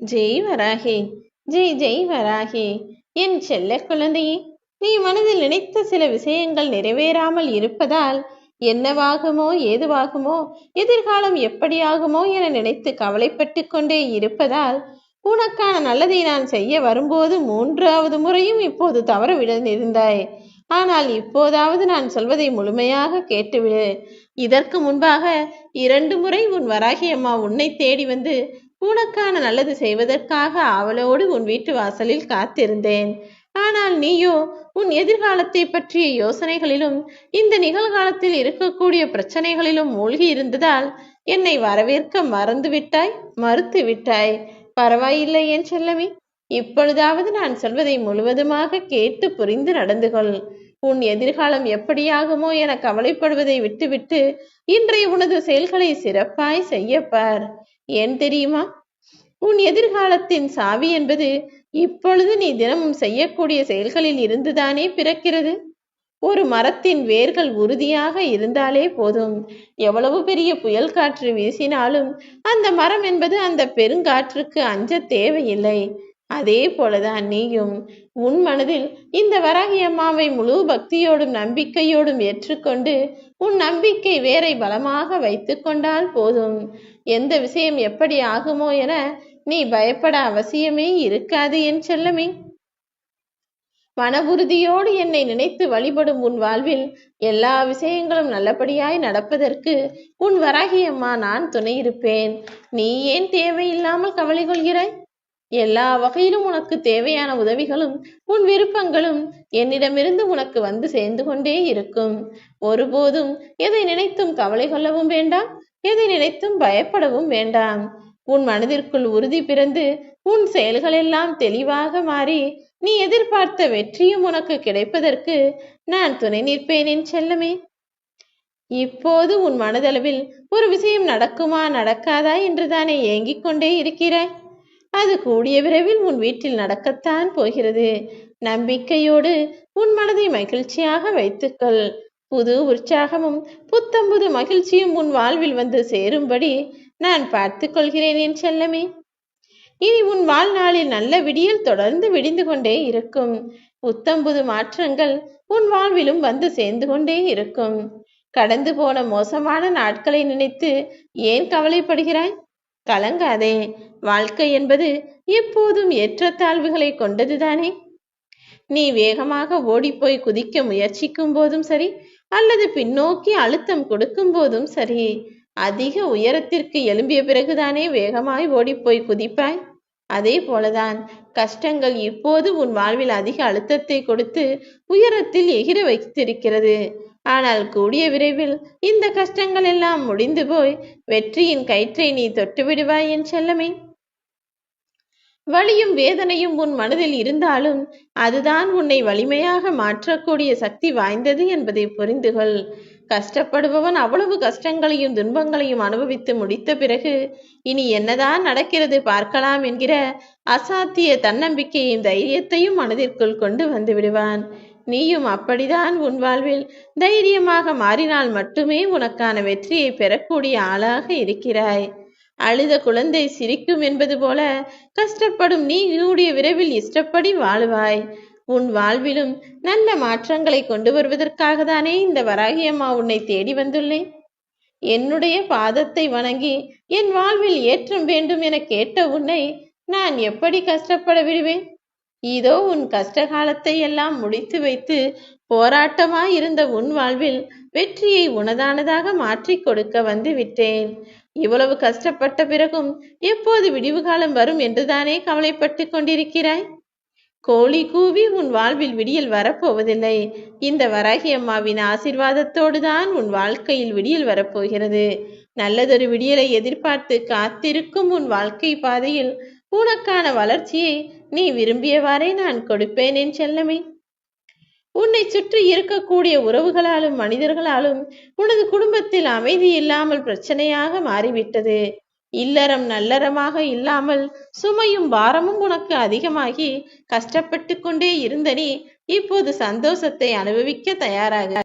ஜெய் வராகி ஜெய் ஜெய் வராகி. என் செல்ல குழந்தையே நீ மனதில் நினைத்த சில விஷயங்கள் நிறைவேறாமல் இருப்பதால் என்னவாகுமோ ஏதுவாகுமோ எதிர்காலம் எப்படியாகுமோ என நினைத்து கவலைப்பட்டு கொண்டே இருப்பதால் உனக்கான நல்லதை நான் செய்ய வரும்போது மூன்றாவது முறையும் இப்போது தவற விழுந்திருந்தாய் ஆனால் இப்போதாவது நான் சொல்வதை முழுமையாக கேட்டுவிடு. இதற்கு முன்பாக இரண்டு முறை உன் வராகி அம்மா உன்னை தேடி வந்து உனக்கான நல்லது செய்வதற்காக அவளோடு உன் வீட்டு வாசலில் காத்திருந்தேன். ஆனால் நீயோ உன் எதிர்காலத்தை பற்றிய யோசனைகளிலும் இந்த நிகழ்காலத்தில் இருக்கக்கூடிய பிரச்சனைகளிலும் மூழ்கி இருந்ததால் என்னை வரவேற்க மறந்து விட்டாய் மறுத்து விட்டாய் பரவாயில்லை என் செல்லமே இப்பொழுதாவது நான் சொல்வதை முழுவதுமாக கேட்டு புரிந்து நடந்து கொள் உன் எதிர்காலம் எப்படியாகுமோ என கவலைப்படுவதை விட்டுவிட்டு இன்றைய உனது செயல்களை சிறப்பாய் செய்யப்பார். ஏன் தெரியுமா? உன் எதிர்காலத்தின் சாவி என்பது இப்பொழுது நீ தினமும் செய்யக்கூடிய செயல்களில் இருந்துதானே பிறக்கிறது. ஒரு மரத்தின் வேர்கள் உறுதியாக இருந்தாலே போதும். எவ்வளவு பெரிய புயல் காற்று வீசினாலும் அந்த மரம் என்பது அந்த பெருங்காற்றுக்கு அஞ்ச தேவையில்லை. அதே போலதான் நீயும் உன் மனதில் இந்த வராகி அம்மாவை முழு பக்தியோடும் நம்பிக்கையோடும் ஏற்றுக்கொண்டு உன் நம்பிக்கை வேரை பலமாக வைத்து கொண்டால் போதும். எந்த விஷயம் எப்படி ஆகுமோ என நீ பயப்பட அவசியமே இருக்காது என் செல்லமே. மன உறுதியோடு என்னை நினைத்து வழிபடும் உன் வாழ்வில் எல்லா விஷயங்களும் நல்லபடியாய் நடப்பதற்கு உன் வராகி அம்மா நான் துணையிருப்பேன் நீ ஏன் தேவையில்லாமல் கவலை கொள்கிறாய்? எல்லா வகையிலும் உனக்கு தேவையான உதவிகளும் உன் விருப்பங்களும் என்னிடமிருந்து உனக்கு வந்து சேர்ந்து கொண்டே இருக்கும். ஒருபோதும் எதை நினைத்தும் கவலை கொள்ளவும் வேண்டாம் எதை நினைத்தும் பயப்படவும் வேண்டாம். உன் மனதிற்குள் உறுதி பிறந்து உன் செயல்களெல்லாம் தெளிவாக மாறி நீ எதிர்பார்த்த வெற்றியும் உனக்கு கிடைப்பதற்கு நான் துணை நிற்பேன் என் செல்லமே. இப்போது உன் மனதளவில் ஒரு விஷயம் நடக்குமா நடக்காதா என்றுதானே ஏங்கிக் கொண்டே இருக்கிறாய். அது கூடிய விரைவில் உன் வீட்டில் நடக்கத்தான் போகிறது. நம்பிக்கையோடு உன் மனதை மகிழ்ச்சியாக வைத்துக்கொள். புது உற்சாகமும் புத்தம்புது மகிழ்ச்சியும் உன் வாழ்வில் வந்து சேரும்படி நான் பார்த்து கொள்கிறேன் என் செல்லமே. இனி உன் வாழ்நாளில் நல்ல விடியல் தொடர்ந்து விடிந்து கொண்டே இருக்கும். புத்தம்புது மாற்றங்கள் உன் வாழ்விலும் வந்து சேர்ந்து கொண்டே இருக்கும். கடந்து போன மோசமான நாட்களை நினைத்து ஏன் கவலைப்படுகிறாய்? கலங்காதே. வாழ்க்கை என்பது எப்போதும் ஏற்றத்தாழ்வுகளை கொண்டதுதானே? நீ வேகமாக ஓடிப்போய் குதிக்க முயற்சிக்கும் போதும் சரி அல்லது பின்னோக்கி அழுத்தம் கொடுக்கும் போதும் சரி. அதிக உயரத்திற்கு எழும்பிய பிறகுதானே வேகமாய் ஓடிப்போய் குதிப்பாய்? அதே போலதான் கஷ்டங்கள் இப்போது உன் வாழ்வில் அதிக அழுத்தத்தை கொடுத்து உயரத்தில் எகிர வைத்திருக்கிறது. ஆனால் கூடிய விரைவில் இந்த கஷ்டங்கள் எல்லாம் முடிந்து போய் வெற்றியின் கயிற்றை நீ தொட்டு விடுவாய் என் செல்லமே. வலியும் வேதனையும் உன் மனதில் இருந்தாலும் அதுதான் உன்னை வலிமையாக மாற்றக்கூடிய சக்தி வாய்ந்தது என்பதை புரிந்துகொள். கஷ்டப்படுபவன் அவ்வளவு கஷ்டங்களையும் துன்பங்களையும் அனுபவித்து முடித்த பிறகு இனி என்னதான் நடக்கிறது பார்க்கலாம் என்கிற அசாத்திய தன்னம்பிக்கையும் தைரியத்தையும் மனதிற்குள் கொண்டு வந்து விடுவான். நீயும் அப்படிதான் உன் வாழ்வில் தைரியமாக மாறினால் மட்டுமே உனக்கான வெற்றியை பெறக்கூடிய ஆளாக இருக்கிறாய். அழுத குழந்தை சிரிக்கும் என்பது போல கஷ்டப்படும் நீ கூடிய விரைவில் இஷ்டப்படி வாழுவாய். உன் வாழ்விலும் நல்ல மாற்றங்களை கொண்டு வருவதற்காக தானே இந்த வராகி அம்மா உன்னை தேடி வந்துள்ளேன். என்னுடைய பாதத்தை வணங்கி என் வாழ்வில் ஏற்றம் வேண்டும் என கேட்ட உன்னை நான் எப்படி கஷ்டப்பட விடுவேன்? இதோ உன் கஷ்ட காலத்தை எல்லாம் முடித்து வைத்து போராட்டமாய் இருந்த உன் வாழ்வில் வெற்றியை உனதானதாக மாற்றி கொடுக்க வந்து விட்டேன். இவ்வளவு கஷ்டப்பட்ட பிறகும் எப்போது விடிவு காலம் வரும் என்றுதானே கவலைப்பட்டு கொண்டிருக்கிறாய்? கோழி கூவி உன் வாழ்வில் விடியல் வரப்போவதில்லை. இந்த வராகி அம்மாவின் ஆசிர்வாதத்தோடு தான் உன் வாழ்க்கையில் விடியல் வரப்போகிறது. நல்லதொரு விடியலை எதிர்பார்த்து காத்திருக்கும் உன் வாழ்க்கை பாதையில் உனக்கான வளர்ச்சியை நீ விரும்பியவாறே நான் கொடுப்பேன் என் செல்லமே. உன்னை சுற்றி இருக்கக்கூடிய உறவுகளாலும் மனிதர்களாலும் உனது குடும்பத்தில் அமைதி இல்லாமல் பிரச்சனையாக மாறிவிட்டது. இல்லறம் நல்லறமாக இல்லாமல் சுமையும் பாரமும் உனக்கு அதிகமாகி கஷ்டப்பட்டு கொண்டே இருந்த நீ இப்போது சந்தோஷத்தை அனுபவிக்க தயாராக.